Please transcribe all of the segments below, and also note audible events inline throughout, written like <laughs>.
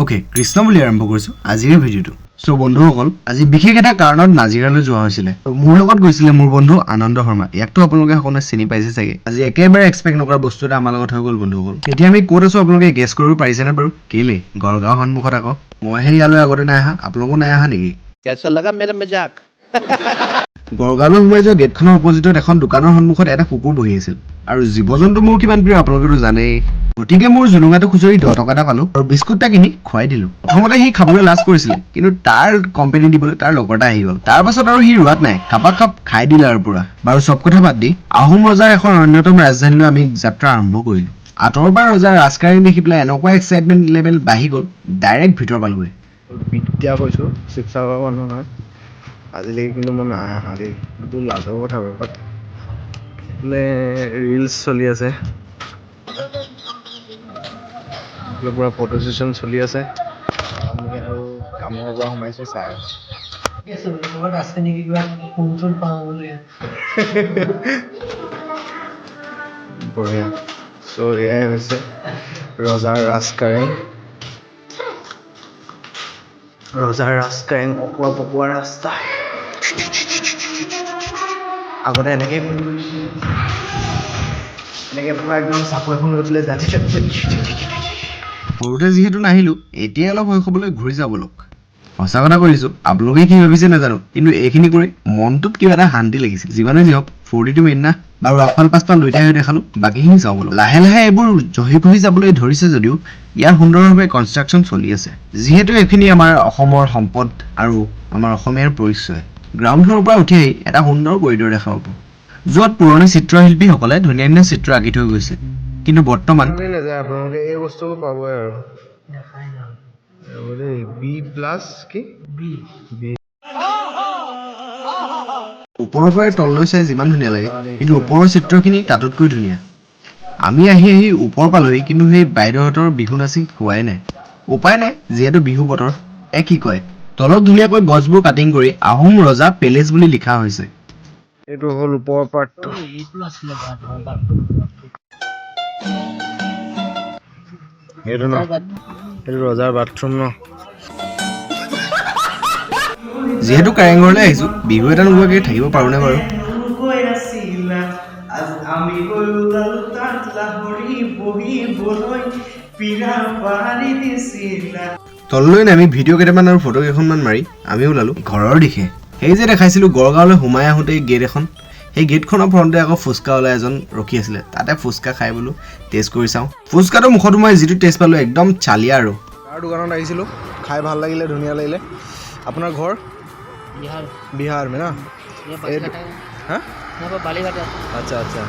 Okay Krishna বুলি আৰম্ভ কৰিছো আজিৰ ভিডিঅ'টো। চ' বন্ধুসকল আজি বিশেষ এটা কাৰণত নাজিৰালৈ যোৱা হৈছিলে। মোৰ লগত গৈছিলে মোৰ বন্ধু আনন্দ শৰ্মা। ইয়াকতো আপোনালোকে সকলোৱে চিনি পাইছে চাগে। আজি একেবাৰে এক্সপেক্ট নকৰা বস্তু এটা আমাৰ লগত হৈ গ'ল বন্ধুসকল। এতিয়া আমি ক'ত আছো আপোনালোকে গেছ কৰিব পাৰিছেনে বাৰু? কেলেই গড়গাঁও সন্মুখত আকৌ। মইহে ইয়ালৈ আগতে নাই অহা। আপোনালোকো নাই অহা নেকি? কেচা লগা মেৰা মজাক। <laughs> গড়গাঁৱলৈ সোমাই যোৱা গেটখনৰ অপজিটত এখন দোকানৰ সন্মুখত এটা কুকুৰ বহি আছিল। আৰু জীৱ জন্তু মোৰ কিমান প্ৰিয় আপোনালোকেতো জানেই। গতিকে মোৰ জুলুঙাটো খুচৰি দহ টকা এটা পালোঁ আৰু বিস্কুট এটা কিনি খুৱাই দিলোঁ। প্ৰথমতে সি খাবলৈ লাজ কৰিছিলে কিন্তু তাৰ কোম্পানী দিবলৈ তাৰ লগৰ এটা আহি গ'ল। তাৰ পাছত আৰু সি ৰোৱাত নাই খাপা খাপ খাই দিলে আৰু পুৰা। বাৰু চব কথা বাদ দি আহোম ৰজাৰ এখন অন্যতম ৰাজধানীলৈ আমি যাত্ৰা আৰম্ভ কৰিলোঁ। আঁতৰৰ পৰা ৰজাৰ ৰাজকাৰী দেখি পেলাই এনেকুৱা এক্সাইটমেণ্ট লেভেল বাঢ়ি গ'ল ডাইৰেক্ট ভিতৰ পালোগৈ। বিদ্যা কৈছোঁ শিৱসাগৰৰ মানুহ আজিলৈকে কিন্তু মই নাই অহা দেই। এইটো লাজৰ কথা বাৰু বাট বোলে ৰিলচ চলি আছে। পূৰা ফটো ছেশ্যন চলি আছে। আৰু কামৰ পৰা সোমাইছোঁ চাই আছোঁ নেকি বঢ়িয়া। চ' এয়াই হৈছে ৰজাৰ ৰাজকাৰেং। ৰজাৰ ৰাজকাৰেং অকোৱা পকোৱা ৰাস্তা। আগতে এনেকৈ এনেকৈ পূৰা একদম চাপু এখন লৈ পেলাই যাঠি সৰুতে যিহেতু নাহিলোঁ এতিয়া অলপ শৈশৱলৈ ঘূৰি যাব লওক সঁচা কথা কৰিছোঁ আপোনালোকে কি ভাবিছে নাজানো কিন্তু এইখিনি কৰি মনটোত কিবা এটা শান্তি লাগিছিল। যিমানে যি হওক ফূৰ্তিটো মেইন না। বাৰু আগফাল পাছফাল দুইটাই হৈ দেখালোঁ বাকীখিনি চাওঁ বোলো লাহে লাহে এইবোৰ জহি পহি যাবলৈ ধৰিছে যদিও ইয়াৰ সুন্দৰভাৱে কনষ্ট্ৰাকশ্যন চলি আছে। যিহেতু এইখিনি আমাৰ অসমৰ সম্পদ আৰু আমাৰ অসমীয়াৰ পৰিচয়। গ্ৰাউণ্ড ফ্ল'ৰৰ পৰা উঠি আহি এটা সুন্দৰ কৰিডৰ দেখা পাব য'ত পুৰণি চিত্ৰশিল্পীসকলে ধুনীয়া ধুনীয়া চিত্ৰ আঁকি থৈ গৈছে। কিন্তু বৰ্তমান আপুনি নাযায় আপোনালোকে এই বস্তুবোৰ পাবই আৰু। দেখাই যাওঁ ৰ'ব দেই বি প্লাছ কি? বি। বি। ওপৰৰ পৰাই তললৈ চাই যিমান ধুনীয়া লাগে কিন্তু ওপৰৰ চিত্ৰখিনি তাতোতকৈ ধুনীয়া। আমি আহি আহি ওপৰ পালোহি কিন্তু সেই বাইদেউহঁতৰ বিহু নাচি হোৱাই নাই। উপায় নাই যিহেতু বিহু বতৰ এ কি কয়? তলত ধুনীয়াকৈ গছবোৰ কাটিং কৰি আহোম ৰজা পেলেচ বুলি লিখা হৈছে। এইটো হ'ল ওপৰৰ পাৰ্টটো এইটো ন? এইটো ৰজাৰ বাথৰুম ন? যিহেতু কাৰেংঘৰলৈ আহিছোঁ বিহু এটা নোহোৱাকৈ থাকিব পাৰোঁনে বাৰু? আমি গৈ ওলালো তাত লাহৰি বহিবলৈ পীৰা পাৰি দিছিলা। তললৈ নামি ভিডিঅ' কেইটামান আৰু ফটো কেইখনমান মাৰি আমি ওলালোঁ ঘৰৰ দিশে। সেই যে দেখাইছিলোঁ গড়গাঁৱলৈ সোমাই আহোঁতেই গেট এখন। সেই গেটখনৰ ফ্ৰণ্টে আকৌ ফুচকাৱালা এজন ৰখি আছিলে। তাতে ফুচকা খাই বোলো টেষ্ট কৰি চাওঁ। ফুচকাটো মুখত সোমাই যিটো টেষ্ট পালোঁ একদম চালিয়া আৰু। তাৰ দোকানত আহিছিলোঁ। খাই ভালো লাগিলে ধুনীয়া লাগিলে। আপোনাৰ ঘৰ? বিহাৰ। বিহাৰ মে না? আচ্ছা আচ্ছা।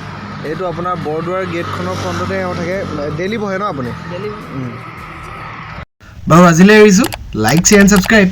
এইটো আপোনাৰ বৰদোৱাৰ গেটখনৰ ফ্ৰণ্টতে এওঁ থাকে। ডেইলি বহে ন আপুনি? బాబు అజిలే లైక్ చేయండి సబ్స్క్రైబ్